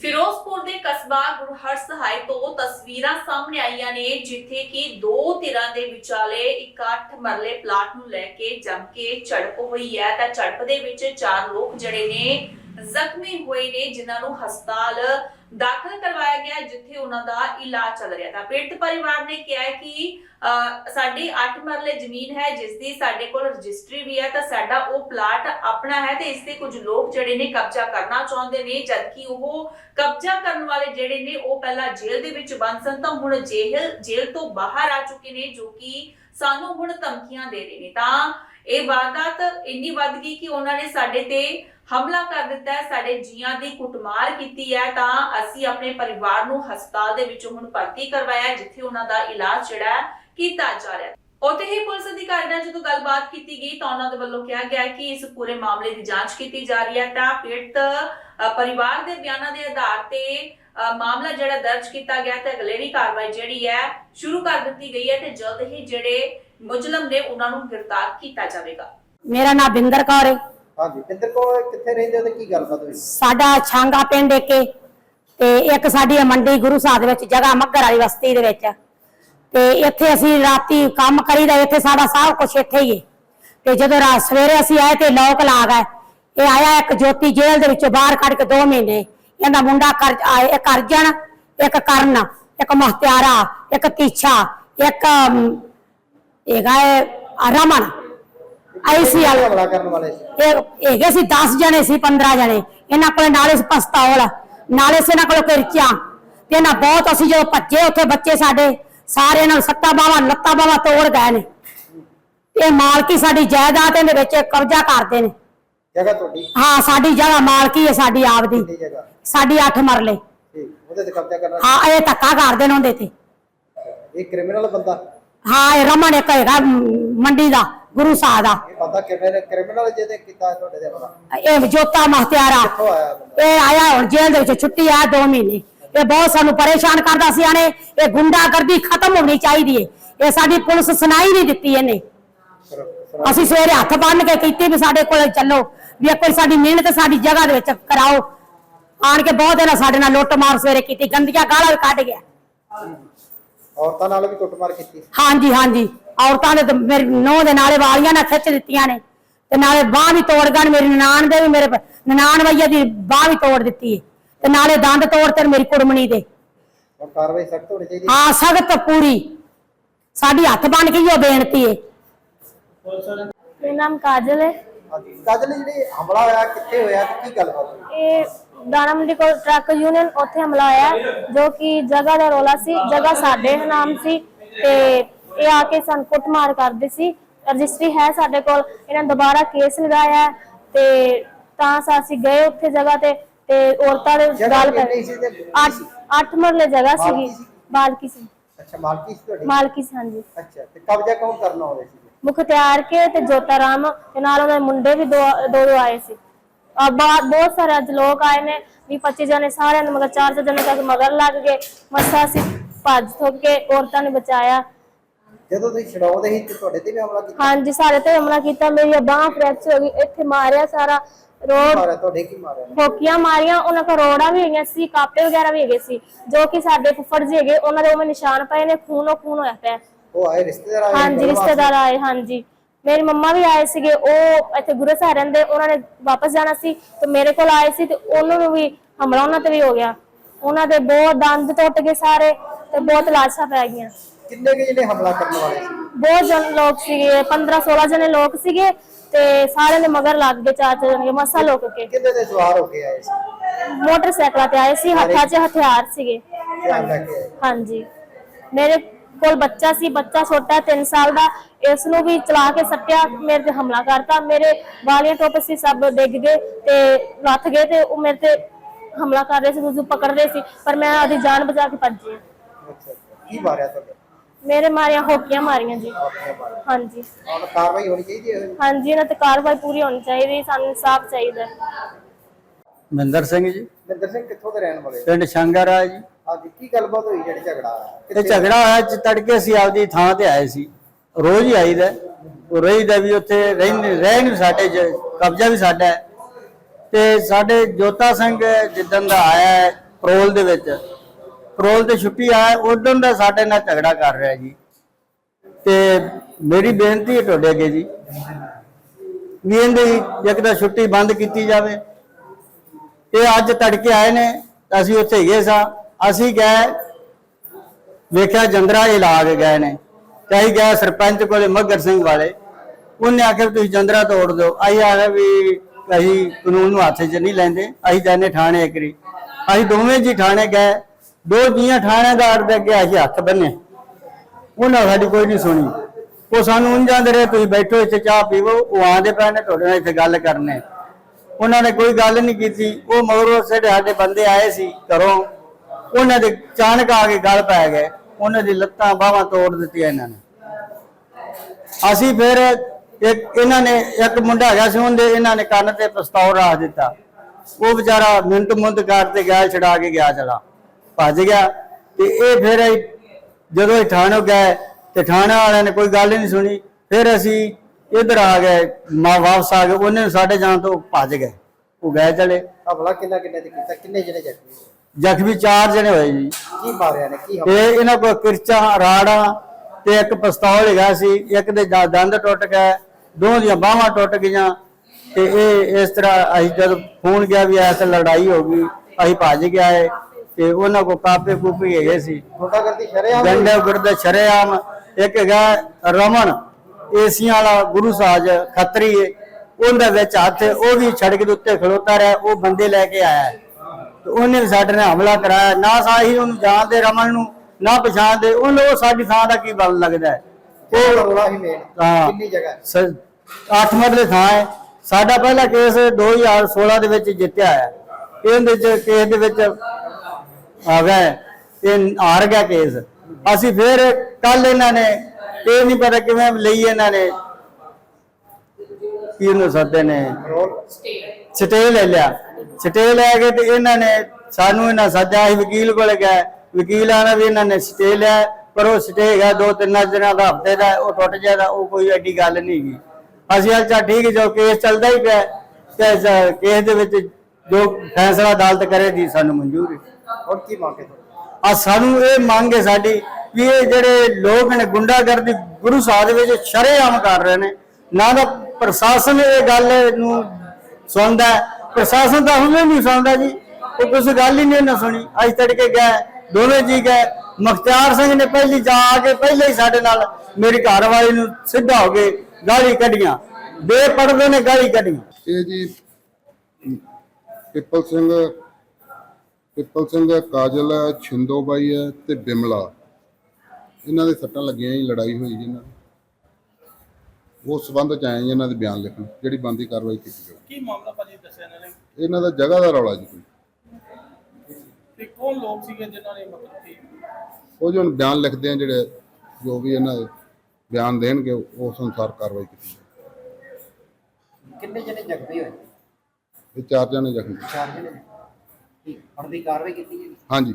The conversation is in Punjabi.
ਫਿਰੋਜ਼ਪੁਰ ਦੇ ਕਸਬਾ ਗੁਰਹਰ ਸਹਾਇ ਤੋਂ ਤਸਵੀਰਾਂ ਸਾਹਮਣੇ ਆਈਆਂ ਨੇ, ਜਿੱਥੇ ਕਿ ਦੋ ਧਿਰਾਂ ਦੇ ਵਿਚਾਲੇ ਇੱਕ ਅੱਠ ਮਰਲੇ ਪਲਾਟ ਨੂੰ ਲੈ ਕੇ ਜੰਮ ਕੇ ਝੜਪ ਹੋਈ ਹੈ। ਤਾਂ ਝੜਪ ਦੇ ਵਿੱਚ ਚਾਰ ਲੋਕ ਜਿਹੜੇ ਨੇ, ਜ਼ਖਮੀ ਹੋਏ ਨੇ, ਜਿਨ੍ਹਾਂ ਨੂੰ ਹਸਪਤਾਲ ਦਾਖਲ ਕਰਵਾਇਆ ਗਿਆ ਜਿੱਥੇ ਉਹਨਾਂ ਦਾ ਇਲਾਜ ਚੱਲ ਰਿਹਾ ਤਾਂ ਪੀੜਤ ਪਰਿਵਾਰ ਨੇ ਕਿਹਾ ਕਿ ਸਾਡੀ 8 ਮਰਲੇ ਜ਼ਮੀਨ ਹੈ, ਜਿਸ ਦੀ ਸਾਡੇ ਕੋਲ ਰਜਿਸਟਰੀ ਵੀ ਹੈ, ਤਾਂ ਸਾਡਾ ਉਹ ਪਲਾਟ ਆਪਣਾ ਹੈ ਤੇ ਇਸ ਤੇ ਕੁਝ ਲੋਕ ਜਿਹੜੇ ਨੇ ਕਬਜ਼ਾ ਕਰਨਾ ਚਾਹੁੰਦੇ ਨੇ, ਜਦਕਿ ਉਹ ਕਬਜ਼ਾ ਕਰਨ ਵਾਲੇ ਜਿਹੜੇ ਨੇ, ਉਹ ਪਹਿਲਾਂ ਜੇਲ੍ਹ ਦੇ ਵਿੱਚ ਬੰਦ ਸਨ, ਤਾਂ ਹੁਣ ਜੇਲ੍ਹ ਜੇਲ੍ਹ ਤੋਂ ਬਾਹਰ ਆ ਚੁੱਕੇ ਨੇ, ਜੋ ਕਿ ਸਾਨੂੰ ਹੁਣ ਧਮਕੀਆਂ ਦੇ ਰਹੇ ਨੇ। ਤਾਂ ਇਹ ਵਾਰਦਾਤ ਇੰਨੀ ਵੱਧ ਗਈ ਕਿ ਉਹਨਾਂ ਨੇ ਸਾਡੇ ਤੇ ਹਮਲਾ ਕਰ ਦਿੱਤਾ ਹੈ, ਸਾਡੇ ਜੀਆਂ ਦੀ ਕੁੱਟਮਾਰ ਕੀਤੀ ਹੈ, ਤਾਂ ਅਸੀਂ ਆਪਣੇ ਪਰਿਵਾਰ ਨੂੰ ਹਸਪਤਾਲ ਦੇ ਵਿੱਚ ਹੁਣ ਭਰਤੀ ਕਰਵਾਇਆ ਜਿੱਥੇ ਉਹਨਾਂ ਦਾ ਇਲਾਜ ਜਿਹੜਾ ਕੀਤਾ ਜਾ ਰਿਹਾ ਹੈ। ਉੱਥੇ ਹੀ ਪੁਲਿਸ ਅਧਿਕਾਰੀ ਨਾਲ ਜਦੋਂ ਗੱਲਬਾਤ ਕੀਤੀ ਗਈ, ਤਾਂ ਉਹਨਾਂ ਦੇ ਵੱਲੋਂ ਕਿਹਾ ਗਿਆ ਕਿ ਇਸ ਪੂਰੇ ਮਾਮਲੇ ਦੀ ਜਾਂਚ ਕੀਤੀ ਜਾ ਰਹੀ ਹੈ। ਤਾਂ ਪੀੜਤ ਪਰਿਵਾਰ ਦੇ ਬਿਆਨਾਂ ਦੇ ਆਧਾਰ ਤੇ ਮਾਮਲਾ ਜਿਹੜਾ ਦਰਜ ਕੀਤਾ ਗਿਆ ਤੇ ਅਗਲੇਰੀ ਕਾਰਵਾਈ ਜਿਹੜੀ ਹੈ, ਸ਼ੁਰੂ ਕਰ ਦਿੱਤੀ ਗਈ ਹੈ ਤੇ ਜਲਦ ਹੀ ਜਿਹੜੇ ਮੁਜ਼ਲਮ ਨੇ, ਉਹਨਾਂ ਨੂੰ ਗ੍ਰਿਫਤਾਰ ਕੀਤਾ ਜਾਵੇਗਾ। ਮੇਰਾ ਨਾਮ ਬਿੰਦਰ ਕੌਰ ਹੈ। ਹਾਂਜੀ ਕਿੱਧਰ ਕੋਲ ਕਿੱਥੇ ਰਹਿੰਦੇ ਹੋ ਤੇ ਕੀ ਗੱਲਬਾਤ ਹੋਈ? ਸਾਡਾ ਛਾਂਗਾ ਪਿੰਡ ਏਕੇ ਤੇ ਇੱਕ ਸਾਡੀ ਇਹ ਮੰਡੀ ਗੁਰੂ ਸਾਹਿਬ ਦੇ ਵਿੱਚ, ਜਗ੍ਹਾ ਮੱਗਰ ਵਾਲੀ ਬਸਤੀ ਦੇ ਵਿੱਚ। ਤੇ ਇੱਥੇ ਅਸੀਂ ਰਾਤੀ ਕੰਮ ਕਰੀਦਾ, ਇੱਥੇ ਸਾਡਾ ਸਭ ਕੁਝ ਇੱਥੇ ਹੀ ਹੈ ਤੇ ਜਦੋਂ ਰਾਤ ਸਵੇਰੇ ਅਸੀਂ ਆਏ ਤੇ ਲੋਕ ਲਾ ਗਏ ਇਹ ਆਇਆ ਇੱਕ ਜੋਤੀ ਜੇਲ੍ਹ ਦੇ ਵਿੱਚੋਂ ਬਾਹਰ ਕੱਢ ਕੇ 2 ਮਹੀਨੇ। ਇਹਦਾ ਮੁੰਡਾ ਕਰ ਆਏ ਇੱਕ ਇੱਕ ਕਰਨ, ਇੱਕ ਮੁਖਤਿਆਰਾ, ਇੱਕ ਤੀਛਾ, ਇੱਕ ਹੈਗਾ ਹੈ ਰਮਨ। ਆਈਸੀ ਵਾਲਾ। ਹਮਲਾ ਕਰਨ ਵਾਲੇ ਇਹ ਹੈਗੇ ਸੀ 10 ਜਣੇ ਸੀ 15 ਜਣੇ। ਇਹਨਾਂ ਕੋਲੇ ਨਾਲੇ ਸੀ ਪਿਸਤੌਲ ਨਾਲੇ ਸੀ ਇਹਨਾਂ ਕੋਲੇ ਕਿਰਚਾਂ ਤੇ ਇਹਨਾਂ ਬਹੁਤ ਅਸੀਂ ਜਦੋਂ ਭੱਜੇ ਉੱਥੇ ਬੱਚੇ ਸਾਡੇ ਸਾਰੇ ਨਾਲ ਸੱਤਾ ਬਾਵਾ ਲੱਤਾਂ ਬਾਵਾ ਤੋੜ ਗਏ ਨੇ। ਤੇ ਮਾਲਕੀ ਸਾਡੀ ਜਾਇਦਾਦ ਦੇ ਵਿੱਚ ਕਬਜ਼ਾ ਕਰਦੇ ਨੇ। ਜਗ੍ਹਾ ਤੁਹਾਡੀ? ਹਾਂ ਸਾਡੀ ਜਗ੍ਹਾ ਮਾਲਕੀ ਹੈ ਸਾਡੀ ਆਪ ਦੀ ਜਗ੍ਹਾ? ਸਾਡੀ 8 ਮਰਲੇ। ਠੀਕ ਉਹਦੇ ਤੇ ਕਬਜ਼ਾ ਕਰਨਾ ਹਾਂ ਇਹ ਧੱਕਾ ਕਰਦੇ ਨੇ ਉਹਦੇ ਤੇ। ਇਹ ਕ੍ਰਿਮੀਨਲ ਬੰਦਾ? ਹਾਂ ਇਹ ਰਮਨ ਇੱਕ ਹੈਗਾ ਮੰਡੀ ਦਾ। ਗੁਰੂ ਸਾਹਿਬ ਦਾ। ਬੰਦਾ ਕਿਵੇਂ ਕ੍ਰਿਮੀਨਲ ਜਿਹਦੇ ਕੀਤਾ ਤੁਹਾਡੇ ਦੇ ਹਮਲਾ ਇਹ ਜੋਤਾ ਮਹਤਿਆਰਾ ਇਹ ਆਇਆ ਹੁਣ ਜੇਲ੍ਹ ਦੇ ਵਿੱਚ ਛੁੱਟੀ ਆ 2 ਮਹੀਨੇ। ਇਹ ਬਹੁਤ ਸਾਨੂੰ ਪਰੇਸ਼ਾਨ ਕਰਦਾ ਸੀ ਆਣੇ। ਇਹ ਗੁੰਡਾਗਰਦੀ ਖਤਮ ਹੋਣੀ ਚਾਹੀਦੀ ਏ। ਇਹ ਸਾਡੀ ਪੁਲਿਸ ਸੁਣਾਈ ਨਹੀਂ ਦਿੱਤੀ ਇਹਨੇ। ਅਸੀਂ ਸਵੇਰੇ ਹੱਥ ਬੰਨ ਕੇ ਕੀਤੀ ਵੀ ਸਾਡੇ ਕੋਲ ਚੱਲੋ। ਵੀ ਵਾਰੀ ਸਾਡੀ ਮਿਹਨਤ ਸਾਡੀ ਜਗ੍ਹਾ ਦੇ ਵਿੱਚ ਕਰਾਓ। ਆਣ ਕੇ ਬਹੁਤ ਇਹਨਾਂ ਸਾਡੇ ਨਾਲ ਲੁੱਟ ਮਾਰ ਸਵੇਰੇ ਕੀਤੀ। ਗੰਦੀਆਂ ਗਾਲਾਂ ਵੀ ਕੱਢ ਗਿਆ। ਔਰਤਾਂ ਨਾਲ ਵੀ ਕੁੱਟਮਾਰ ਕੀਤੀ ਹਾਂਜੀ ਹਾਂਜੀ। ਔਰਤਾਂ ਦੇ ਤੇ ਮੇਰੀ ਨੋਹ ਦੇ ਨਾਲੇ ਵਾਲੀਆਂ ਨਾਲ ਖਿੱਚ ਦਿੱਤੀਆਂ ਨੇ। ਤੇ ਨਾਲੇ ਬਾਹ ਵੀ ਤੋੜ ਗਣ ਮੇਰੀ ਨਨਾਣ ਦੇ ਵੀ ਮੇਰੇ ਪ- ਨਨਾਣ ਵਈਆ ਦੀ ਬਾਹ ਵੀ ਤੋੜ ਦਿੱਤੀ ਏ। ਤੇ ਨਾਲੇ ਦੰਦ ਤੋੜ ਤੇ ਮੇਰੀ ਕੁੜਮਣੀ ਦੇ। ਹੁਣ ਕਾਰਵਾਈ ਸਖਤ ਹੋਣੀ ਚਾਹੀਦੀ ਹਾਂ? ਸਖਤ ਪੂਰੀ। ਸਾਡੀ ਹੱਥ ਬਣ ਕੇ ਹੀ ਉਹ ਬੇਨਤੀ ਏ। ਮੇਰਾ ਨਾਮ ਕਾਜਲ ਹੈ ਹਾਂਜੀ। ਕਾਜਲ ਜਿਹੜੀ ਹਮਲਾ ਹੋਇਆ ਕਿੱਥੇ ਹੋਇਆ ਤੇ ਕੀ ਗੱਲਬਾਤ ਹੋਈ? ਇਹ ਦਾਣਾ ਮੰਡੀ ਕੋਲ ਟਰੱਕ ਯੂਨੀਅਨ ਉੱਥੇ ਹਮਲਾ ਹੋਇਆ ਜੋ ਕਿ ਜਗ੍ਹਾ ਦਾ ਰੋਲਾ ਸੀ ਜਗ੍ਹਾ ਸਾਡੇ ਨਾਮ ਸੀ ਤੇ ਇਹ ਆ ਕੇ ਸਾਨੂੰ ਕੁੱਟਮਾਰ ਕਰਦੇ ਸੀ। ਰਜਿਸਟਰੀ ਹੈ ਸਾਡੇ ਕੋਲ ਇਹਨਾਂ ਦੁਬਾਰਾ ਕੇਸ ਲਗਾਇਆ ਤੇ ਤਾਂ ਅਸੀਂ ਗਏ ਉੱਥੇ ਜਗ੍ਹਾ ਤੇ ਤੇ ਔਰਤਾਂ ਦੇ ਗੱਲ ਕਰ ਕਿੰਨੀ ਸੀ ਤੇ ਅੱਠ ਅੱਠ ਮਰਲੇ ਜਗ੍ਹਾ ਸੀਗੀ ਮਾਲਕੀ ਸੀ? ਅੱਛਾ ਮਾਲਕੀ ਸੀ ਤੁਹਾਡੀ? ਮਾਲਕੀ ਸੀ ਹਾਂਜੀ। ਅੱਛਾ ਤੇ ਕਬਜ਼ਾ ਕੌਣ ਕਰਨ ਆਉਂਦੇ ਸੀ ਮੁਖਤਿਆਰ ਕੇ ਤੇ ਜੋਤਾ ਰਾਮ ਤੇ ਨਾਲ ਉਹਨਾਂ ਦੇ ਮੁੰਡੇ ਵੀ ਦੋ ਦੋ ਆਏ ਸੀ। ਬਹੁਤ ਬਹੁਤ ਸਾਰੇ ਅੱਜ ਲੋਕ ਆਏ ਨੇ ਵੀ 25 ਜਣੇ ਸਾਰਿਆਂ ਨੇ ਮਗਰ ਚਾਰ ਚਾਰ ਜਣੇ ਤੱਕ ਮਗਰ ਲੱਗ ਗਏ। ਮੱਸਾ ਸੀ ਭੱਜ ਥੁੱਕ ਕੇ ਔਰਤਾਂ ਨੇ ਬਚਾਇਆ। ਜਦੋਂ ਤੁਸੀਂ ਛਡਾਉਂਦੇ ਸੀ ਤੇ ਤੁਹਾਡੇ ਤੇ ਵੀ ਹਮਲਾ ਕੀਤਾ? ਹਾਂਜੀ ਸਾਰੇ ਤੇ ਹਮਲਾ ਕੀਤਾ। ਮੇਰੀ ਬਾਹ ਫ੍ਰੈਕਚਰ ਹੋ ਗਈ। ਇੱਥੇ ਮਾਰਿਆ ਸਾਰਾ ਰੋਡ। ਮਾਰਿਆ ਤੁਹਾਡੇ ਕੀ ਮਾਰਿਆ? ਠੋਕੀਆਂ ਮਾਰੀਆਂ ਉਹਨਾਂ ਕੋਲ ਰੋੜਾ ਵੀ ਹੈਗੀਆਂ ਸੀ ਕਾਪੇ ਵਗੈਰਾ ਵੀ ਹੈਗੇ ਸੀ। ਜੋ ਕਿ ਸਾਡੇ ਫੁੱਫੜ ਜੀ ਹੈਗੇ ਉਹਨਾਂ ਦੇ ਉਵੇਂ ਨਿਸ਼ਾਨ ਪਏ ਨੇ ਖੂਨੋ ਖੂਨ ਹੋਇਆ ਪਿਆ। ਉਹ ਆਏ ਰਿਸ਼ਤੇਦਾਰ ਆਏ ਹਾਂਜੀ? ਰਿਸ਼ਤੇਦਾਰ ਆਏ ਹਾਂਜੀ। ਮੇਰੀ ਮੰਮਾ ਵੀ ਆਏ ਸੀਗੇ ਉਹ ਇੱਥੇ ਗੁਰੂ ਸਾਹਿਬ ਰਹਿੰਦੇ ਉਹਨਾਂ ਨੇ ਵਾਪਸ ਜਾਣਾ ਸੀ ਤੇ ਮੇਰੇ ਕੋਲ ਆਏ ਸੀ ਤੇ ਉਹਨਾਂ ਨੂੰ ਵੀ ਹਮਲਾ ਉਹਨਾਂ ਤੇ ਵੀ ਹੋ ਗਿਆ। ਉਹਨਾਂ ਦੇ ਬਹੁਤ ਦੰਦ ਟੁੱਟ ਗਏ ਸਾਰੇ ਤੇ ਬਹੁਤ ਲਾਸ਼ਾਂ ਪੈ ਗਈਆਂ। ਕਿੰਨੇ ਕੁ ਜਿਹੜੇ ਹਮਲਾ ਕਰਨ ਵਾਲੇ ਸੀ? ਬਹੁਤ ਜਨ ਲੋਕ ਸੀਗੇ 15 16 ਜਣੇ ਲੋਕ ਸੀਗੇ ਤੇ ਸਾਰਿਆਂ ਦੇ ਮਗਰ ਲੱਗ ਗਏ ਚਾਰ ਚਾਰ ਜਣੇ ਮਸਾ ਲੋਕ ਕੇ। ਕਿੰਨੇ ਦੇ ਸਵਾਰ ਹੋ ਕੇ ਆਏ ਸੀ? ਮੋਟਰਸਾਈਕਲਾਂ ਤੇ ਆਏ ਸੀ ਹੱਥਾਂ 'ਚ ਹਥਿਆਰ ਸੀਗੇ। ਧਿਆਨ ਲੈ ਕੇ ਆਏ ਹਾਂਜੀ। ਮੇਰੇ ਕੋਲ ਬੱਚਾ ਸੀ ਬੱਚਾ ਛੋਟਾ 3 ਸਾਲ ਦਾ ਇਸ ਨੂੰ ਵੀ ਚਲਾ ਕੇ ਸੱਟਿਆ ਮੇਰੇ ਤੇ ਹਮਲਾ ਕਰਤਾ ਮੇਰੇ ਵਾਲੀਆਂ ਟੋਪ ਸੀ ਸਭ ਡਿੱਗ ਗਏ ਤੇ ਲੱਥ ਗਏ ਤੇ ਉਹ ਮੇਰੇ ਤੇ ਹਮਲਾ ਕਰ ਰਹੇ ਸੀ ਮੈਨੂੰ ਪਕੜ ਰਹੇ ਸੀ ਪਰ ਮੈਂ ਆਪਣੀ ਜਾਨ ਬਚਾ ਕੇ ਭੱਜੀ। ਕੀ ਮਾਰਿਆ ਤੁਹਾਡੇ? ਮੇਰੇ ਮਾਰੀਆਂ ਹੋਕੀਆਂ ਮਾਰੀਆਂ ਜੀ। ਹਾਂਜੀ। ਹੁਣ ਕਾਰਵਾਈ ਹੋਣੀ ਚਾਹੀਦੀ ਹੈ? ਹਾਂਜੀ ਇਹਨਾਂ ਤੇ ਕਾਰਵਾਈ ਪੂਰੀ ਹੋਣੀ ਚਾਹੀਦੀ ਸਾਨੂੰ ਇਨਸਾਫ ਚਾਹੀਦਾ। ਮਹਿੰਦਰ ਸਿੰਘ ਜੀ। ਮਿੰਦਰ ਸਿੰਘ ਕਿੱਥੋਂ ਦੇ ਰਹਿਣ ਵਾਲੇ? ਪਿੰਡ ਸ਼ੰਗਰਾ ਜੀ। ਹਾਂਜੀ ਕੀ ਗੱਲਬਾਤ ਹੋਈ ਜਿਹੜੀ ਝਗੜਾ ਆਇਆ ਇਹ ਝਗੜਾ ਹੋਇਆ ਚ ਤੜਕੇ ਅਸੀਂ ਆਪਦੀ ਥਾਂ ਤੇ ਆਏ ਸੀ। ਰੋਜ਼ ਹੀ ਆਈਦਾ ਉਹ ਰਹੀਦਾ ਵੀ ਉੱਥੇ ਰਹਿੰਦੇ ਰਹਿਣ ਵੀ ਸਾਡੇ ਚ ਕਬਜ਼ਾ ਵੀ ਸਾਡਾ ਹੈ। ਤੇ ਸਾਡੇ ਜੋਤਾ ਸਿੰਘ ਜਿੱਦਣ ਦਾ ਆਇਆ ਹੈ ਪਰੋਲ ਦੇ ਵਿੱਚ ਪਰੋਲ ਤੇ ਛੁੱਟੀ ਆਇਆ ਉਦੋਂ ਦਾ ਸਾਡੇ ਨਾਲ ਝਗੜਾ ਕਰ ਰਿਹਾ ਜੀ। ਤੇ ਮੇਰੀ ਬੇਨਤੀ ਹੈ ਤੁਹਾਡੇ ਅੱਗੇ ਜੀ ਵੀ ਇਹਦੀ ਤਾਂ ਛੁੱਟੀ ਬੰਦ ਕੀਤੀ ਜਾਵੇ। ਇਹ ਅੱਜ ਤੜਕੇ ਆਏ ਨੇ ਅਸੀਂ ਉੱਥੇ ਗਏ ਸਾਂ। ਅਸੀਂ ਗਏ, ਵੇਖਿਆ ਜੰਦਰਾ ਇਹ ਗਏ ਨੇ ਤੇ ਅਸੀਂ ਗਏ ਸਰਪੰਚ ਕੋਲੇ ਮੱਗਰ ਸਿੰਘ ਵਾਲੇ। ਉਹਨੇ ਆਖਿਆ ਵੀ ਤੁਸੀਂ ਜੰਦਰਾ ਤੋੜ ਦਿਓ। ਅਸੀਂ ਆਖਿਆ ਵੀ ਅਸੀਂ ਕਾਨੂੰਨ ਨੂੰ ਹੱਥ 'ਚ ਨਹੀਂ ਲੈਂਦੇ, ਅਸੀਂ ਜਾਣੇ ਥਾਣੇ ਇੱਕਰੀ ਅਸੀਂ ਦੋਵੇਂ ਜੀ ਥਾਣੇ ਗਏ, ਦੋ ਜੀਆਂ ਥਾਣੇਦਾਰ ਦੇ ਅੱਗੇ ਅਸੀਂ ਹੱਥ ਬੰਨੇ। ਉਹਨਾਂ ਸਾਡੀ ਕੋਈ ਨਹੀਂ ਸੁਣੀ। ਉਹ ਸਾਨੂੰ ਉਂਝ ਜਾਂਦੇ ਰਹੇ, ਤੁਸੀਂ ਬੈਠੋ ਇੱਥੇ, ਚਾਹ ਪੀਵੋ। ਉਹ ਆਂਦੇ ਪਏ ਨੇ, ਤੁਹਾਡੇ ਨਾਲ ਇੱਥੇ ਗੱਲ ਕਰਨੇ ਉਹਨਾਂ ਨੇ ਕੋਈ ਗੱਲ ਨਹੀਂ ਕੀਤੀ। ਉਹ ਮਗਰੋਂ ਸਾਡੇ ਸਾਡੇ ਬੰਦੇ ਆਏ ਸੀ ਘਰੋਂ ਉਹਨਾਂ ਦੇ ਅਚਾਨਕ ਆ ਕੇ ਗਲ ਪੈ ਗਏ, ਉਹਨਾਂ ਦੀ ਲੱਤਾਂ ਬਾਹਾਂ ਤੋੜ ਦਿੱਤੀਆਂ ਇਹਨਾਂ ਨੇ। ਅਸੀਂ ਫਿਰ ਇੱਕ, ਇਹਨਾਂ ਨੇ ਇੱਕ ਮੁੰਡਾ ਹੈਗਾ ਸੀ ਉਹਦੇ, ਇਹਨਾਂ ਨੇ ਕੰਨ ਤੇ ਪਿਸਤੌਲ ਰੱਖ ਦਿੱਤਾ। ਉਹ ਵਿਚਾਰਾ ਮਿੰਟ ਮੁੰਦ ਕਰਦੇ ਗਿਆ ਛਡਾ ਕੇ ਗਿਆ ਚਲਾ। ਭੱਜ ਗਿਆ ਤੇ ਇਹ ਫਿਰ ਜਦੋਂ ਇਹ ਥਾਣੋ ਗਏ ਤੇ ਥਾਣੇ ਵਾਲਿਆਂ ਨੇ ਕੋਈ ਗੱਲ ਹੀ ਨਹੀਂ ਸੁਣੀ। ਫਿਰ ਅਸੀਂ ਇੱਧਰ ਆ ਗਏ, ਮਾ ਵਾਪਸ ਆ ਗਏ। ਉਹਨੇ ਸਾਡੇ ਜਾਣ ਤੋਂ ਭੱਜ ਗਏ। ਉਹ ਗਏ ਚਲੇ। ਹਮਲਾ ਕਿੰਨਾ ਕਿੰਨੇ ਤੇ ਕੀਤਾ, ਕਿੰਨੇ ਜਣੇ ਜ਼ਖਮੀ ਜ਼ਖਮੀ ਚਾਰ ਜਣੇ ਹੋਏ ਜੀ। ਕੀ ਮਾਰਿਆ ਨੇ? ਕੀ ਤੇ ਇਹਨਾਂ ਕੋਲ ਕਿਰਚਾ ਰਾੜਾ ਤੇ ਇੱਕ ਪਿਸਤੌਲ ਹੈਗਾ ਸੀ ਇੱਕ ਦੇ ਦ- ਦੰਦ ਟੁੱਟ ਗਏ ਦੋ ਦੀਆਂ ਬਾਹਾਂ ਟੁੱਟ ਗਈਆਂ ਤੇ ਇਹ ਇਸ ਤਰ੍ਹਾਂ ਅਸੀਂ ਜਦ ਫੋਨ ਗਿਆ ਵੀ ਐਸ ਲੜਾਈ ਹੋ ਗਈ ਅਸੀਂ ਭੱਜ ਗਿਆ ਏ ਤੇ ਉਹਨਾਂ ਕੋ ਕਾਪੇ ਕੂਪੇ ਹੈਗੇ ਸੀ। ਗੁੰਡਾਗਰਦੀ ਸ਼ਰੇਆਮ ਗੰਡੇ ਗੁਰਦੇ ਸ਼ਰੇਆਮ ਇੱਕ ਹੈਗਾ ਰਮਨ ਏਸੀਆਂ ਵਾਲਾ ਗੁਰੂ ਸਾਜ ਖੱਤਰੀ ਏ ਉਹਦੇ ਵਿੱਚ ਹੱਥ ਉਹ ਵੀ ਸੜਕ ਦੇ ਉੱਤੇ ਖਲੋਤਾ ਰਿਹਾ ਉਹ ਬੰਦੇ ਲੈ ਕੇ ਆਇਆ। ਹੈ। ਤੇ ਉਹਨੇ ਸਾਡੇ ਨਾਲ ਹਮਲਾ ਕਰਾਇਆ। ਨਾ ਸਾਹੀ ਉਹਨੂੰ ਜਾਣਦੇ ਰਮਨ ਨੂੰ ਨਾ ਪਛਾਣਦੇ। ਉਹ ਸਾਡੀ ਥਾਂ ਦਾ ਕੀ ਬਲ ਲੱਗਦਾ ਉਹ ਰੌਲਾ ਹੀ ਮੇਨ। ਕਿੰਨੀ ਜਗ੍ਹਾ ਅੱਠ ਮਰਲੇ ਥਾਂ ਹੈ। ਸਾਡਾ ਪਹਿਲਾ ਕੇਸ 2016 ਦੇ ਵਿੱਚ ਜਿੱਤਿਆ ਹੈ। ਇਹਦੇ ਚ ਕੇਸ ਦੇ ਵਿੱਚ ਆ ਗਏ ਇਹ ਹਾਰ ਗਿਆ ਕੇਸ ਅਸੀਂ ਫਿਰ ਕੱਲ ਇਹਨਾਂ ਨੇ ਇਹ ਨਹੀਂ ਪਤਾ ਕਿਵੇਂ ਲਈ ਇਹਨਾਂ ਨੇ। ਕੀ ਉਹਨੂੰ ਸੱਦੇ ਨੇ? ਸਟੇ ਲੈ ਲਿਆ। ਸਟੇ ਲੈ ਕੇ ਤੇ ਇਹਨਾਂ ਨੇ ਸਾਨੂੰ ਇਹਨਾਂ ਸੱਦਿਆ ਸੀ ਵਕੀਲ ਕੋਲ ਗਏ ਵਕੀਲਾਂ ਨੇ ਵੀ ਇਹਨਾਂ ਨੇ ਸਟੇ ਲਿਆ ਪਰ ਉਹ ਸਟੇ ਹੈਗਾ ਦੋ ਤਿੰਨ ਦਿਨਾਂ ਦਾ ਹਫ਼ਤੇ ਦਾ ਉਹ ਟੁੱਟ ਜਾਏਗਾ ਉਹ ਕੋਈ ਐਡੀ ਗੱਲ ਨਹੀਂ ਹੈਗੀ। ਅਸੀਂ ਅੱਛਾ ਠੀਕ ਹੈ, ਜੋ ਕੇਸ ਚੱਲਦਾ ਹੀ ਪਿਆ ਤੇ ਕੇਸ ਦੇ ਵਿੱਚ ਜੋ ਫੈਸਲਾ ਅਦਾਲਤ ਕਰੇਗੀ ਸਾਨੂੰ ਮਨਜ਼ੂਰ। ਹੈ ਹੁਣ ਕੀ ਮੰਗੇ ਆ ਸਾਨੂੰ ਇਹ ਮੰਗ ਹੈ ਸਾਡੀ ਵੀ ਇਹ ਜਿਹੜੇ ਲੋਕ ਨੇ ਗੁੰਡਾਗਰਦੀ ਗੁਰੂ ਸਾਹਿਬ ਦੇ ਵਿੱਚ ਸ਼ਰੇਆਮ ਕਰ ਰਹੇ ਨੇ। ਨਾ ਤਾਂ ਪ੍ਰਸ਼ਾਸਨ ਇਹ ਗੱਲ ਨੂੰ ਸੁਣਦਾ ਹੈ। ਪ੍ਰਸ਼ਾਸਨ ਤਾਂ ਹੁਣੇ ਨਹੀਂ ਸੁਣਦਾ ਜੀ। ਉਹ ਕੁਝ ਗੱਲ ਹੀ ਨਹੀਂ ਨਾ ਸੁਣੀ। ਅੱਜ ਤੜਕੇ ਗਏ, ਦੋਵੇਂ ਜੀ ਗਏ। ਮੁਖਤਿਆਰ ਸਿੰਘ ਨੇ ਪਹਿਲੀ ਜਾ ਕੇ ਪਹਿਲੇ ਹੀ ਸਾਡੇ ਨਾਲ ਮੇਰੀ ਘਰ ਵਾਲੀ ਨੂੰ ਸਿੱਧਾ ਹੋ ਕੇ ਗਾਲੀ ਕੱਢੀਆਂ। ਬੇਪਰਦੇ ਨੇ ਗਾਲੀ ਕੱਢੀਆਂ ਇਹ ਜੀ ਪਿੱਪਲ ਸਿੰਘ ਪਿੱਪਲ ਸਿੰਘ ਕਾਜਲ ਹੈ ਛਿੰਦੋ ਬਾਈ ਹੈ ਤੇ ਬਿਮਲਾ। ਇਹਨਾਂ ਦੇ ਸੱਟਾਂ ਲੱਗੀਆਂ ਜੀ, ਲੜਾਈ ਹੋਈ ਜੀ ਇਹਨਾਂ ਦੀ। ਉਸ ਸਬੰਧ ਚ ਆਏ ਜੀ ਇਹਨਾਂ ਦੇ ਬਿਆਨ ਲਿਖਣ ਜਿਹੜੀ ਬੰਦੀ ਕਾਰਵਾਈ ਕੀਤੀ ਜਾਵੇ ਕੀ ਮਾਮਲਾ ਭਾਜੀ ਦੱਸਿਆ ਇਹਨਾਂ ਨੇ? ਇਹਨਾਂ ਦਾ ਜਗ੍ਹਾ ਦਾ ਰੌਲਾ ਜੀ ਕੋਈ। ਤੇ ਕੌਣ ਲੋਕ ਸੀਗੇ ਜਿਨ੍ਹਾਂ ਨੇ ਮਤਲਬ ਕਿ ਉਹ ਜੋ ਬਿਆਨ ਲਿਖਦੇ ਆ ਜਿਹੜੇ ਜੋ ਵੀ ਇਹਨਾਂ ਦੇ ਬਿਆਨ ਦੇਣਗੇ ਉਸ ਅਨੁਸਾਰ ਕਾਰਵਾਈ ਕੀਤੀ ਕਿੰਨੇ ਜਣੇ ਜ਼ਖਮੀ ਹੋਏ? ਇਹ ਚਾਰ ਜਣੇ ਜ਼ਖਮੀ। ਚਾਰ ਜਣੇ? ਠੀਕ ਹੁਣ ਦੀ ਕਾਰਵਾਈ ਕੀਤੀ ਜੀ ਹਾਂਜੀ।